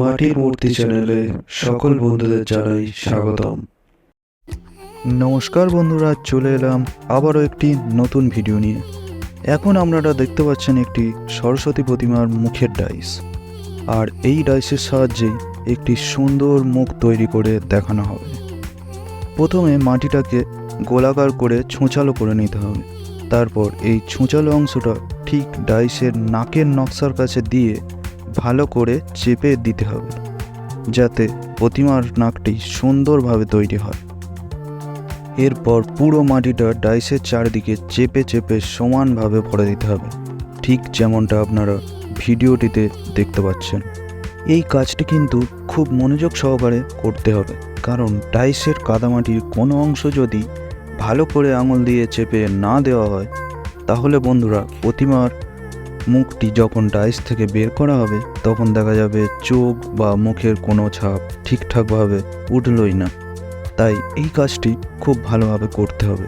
মাটির মূর্তি চ্যানেলে সকল বন্ধুদের জানাই স্বাগতম। নমস্কার বন্ধুরা, চলে এলাম আবারও একটি নতুন ভিডিও নিয়ে। এখন আপনারা দেখতে পাচ্ছেন একটি সরস্বতী প্রতিমার মুখের ডাইস। আর এই ডাইসের সাহায্যে একটি সুন্দর মুখ তৈরি করে দেখানো হবে। প্রথমে মাটিটাকে গোলাকার করে ছোঁচালো করে নিতে হবে। তারপর এই ছোঁচালো অংশটা ঠিক ডাইসের নাকের নকশার কাছে দিয়ে ভালো করে চেপে দিতে হবে, যাতে প্রতিমার নাকটি সুন্দরভাবে তৈরি হয়। এরপর পুরো মাটিটা ডাইসের চারদিকে চেপে চেপে সমানভাবে ভরে দিতে হবে। ঠিক যেমনটা আপনারা ভিডিওটিতে দেখতে পাচ্ছেন। এই কাজটি কিন্তু খুব মনোযোগ সহকারে করতে হবে, কারণ ডাইসের কাদামাটির কোনো অংশ যদি ভালো করে আঙুল দিয়ে চেপে না দেওয়া হয়, তাহলে বন্ধুরা প্রতিমার মুখটি যখন ডাইস থেকে বের করা হবে, তখন দেখা যাবে চোখ বা মুখের কোনো ছাপ ঠিকঠাকভাবে উঠলই না। তাই এই কাজটি খুব ভালোভাবে করতে হবে।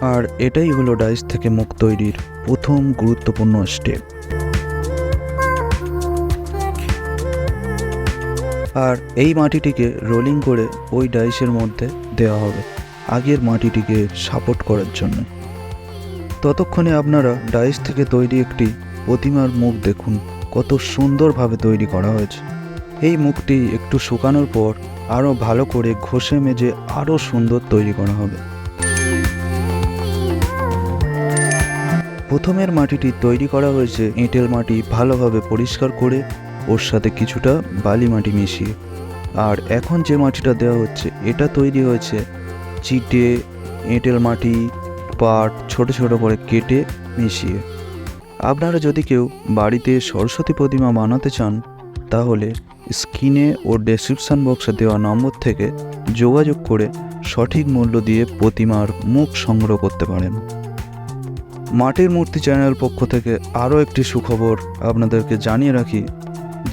আর এটাই হলো ডাইস থেকে মুখ তৈরির প্রথম গুরুত্বপূর্ণ স্টেপ। আর এই মাটিটিকে রোলিং করে ওই ডাইসের মধ্যে দেওয়া হবে আগের মাটিটিকে সাপোর্ট করার জন্য। ততক্ষণে আপনারা ডাইস থেকে তৈরি একটি প্রতিমার মুখ দেখুন, কত সুন্দরভাবে তৈরি করা হয়েছে। এই মুখটি একটু শুকানোর পর আরও ভালো করে ঘষে মেজে আরও সুন্দর তৈরি করা হবে। প্রথমের মাটিটি তৈরি করা হয়েছে, এঁটেল মাটি ভালোভাবে পরিষ্কার করে ওর সাথে কিছুটা বালি মাটি মিশিয়ে। আর এখন যে মাটিটা দেওয়া হচ্ছে, এটা তৈরি হয়েছে চিটে, এঁটেল মাটি, পাট ছোট ছোট করে কেটে মিশিয়ে। আপনারা যদি কেউ বাড়িতে সরস্বতী প্রতিমা বানাতে চান, তাহলে স্ক্রিনে ও ডেসক্রিপশান বক্সে দেওয়া নম্বর থেকে যোগাযোগ করে সঠিক মূল্য দিয়ে প্রতিমার মুখ সংগ্রহ করতে পারেন। মাটির মূর্তি চ্যানেল পক্ষ থেকে আরও একটি সুখবর আপনাদেরকে জানিয়ে রাখি,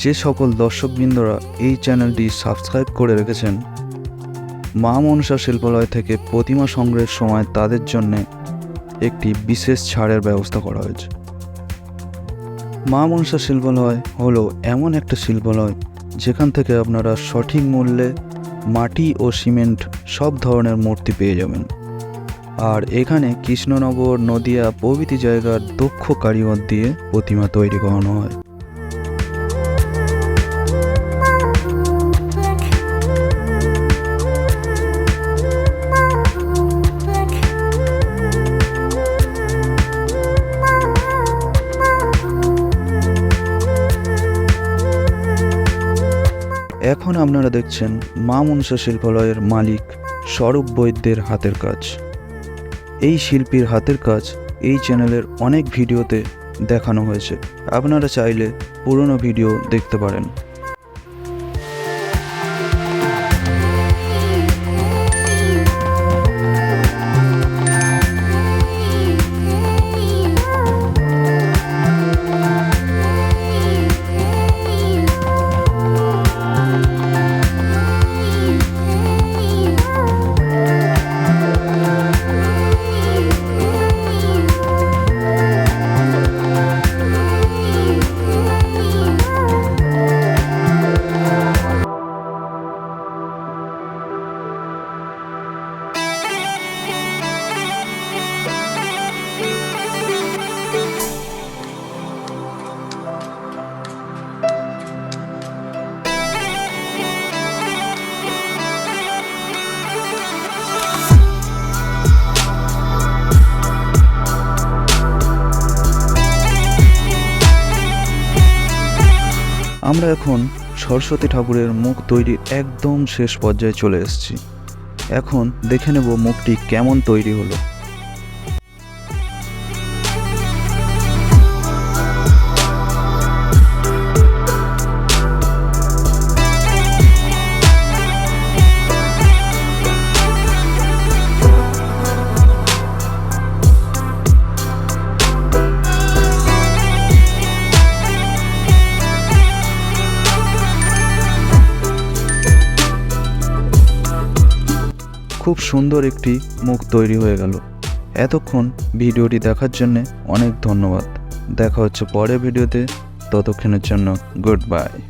যে সকল দর্শকবৃন্দরা এই চ্যানেলটি সাবস্ক্রাইব করে রেখেছেন, মা মনসা শিল্পালয় থেকে প্রতিমা সংগ্রহের সময় তাদের জন্য একটি বিশেষ ছাড়ের ব্যবস্থা করা হয়েছে। মা মনসা শিল্পালয় হলো এমন একটা শিল্পালয় যেখান থেকে আপনারা সঠিক মূল্যে মাটি ও সিমেন্ট সব ধরনের মূর্তি পেয়ে যাবেন। আর এখানে কৃষ্ণনগর, নদিয়া প্রভৃতি জায়গার দক্ষ কারিগর দিয়ে প্রতিমা তৈরি করানো হয়। এখন আপনারা দেখছেন মা মনসা শিল্পালয়ের মালিক স্বরূপ বৈদ্যের হাতের কাজ। এই শিল্পীর হাতের কাজ এই চ্যানেলের অনেক ভিডিওতে দেখানো হয়েছে। আপনারা চাইলে পুরনো ভিডিও দেখতে পারেন। আমরা এখন সরস্বতী ঠাকুরের মুখ তৈরির একদম শেষ পর্যায়ে চলে এসেছি। এখন দেখে নেব মুখটি কেমন তৈরি হলো। খুব সুন্দর একটি মুখ তৈরি হয়ে গেল। এতক্ষণ ভিডিওটি দেখার জন্যে অনেক ধন্যবাদ। দেখা হচ্ছে পরের ভিডিওতে। ততক্ষণের জন্য গুড বাই।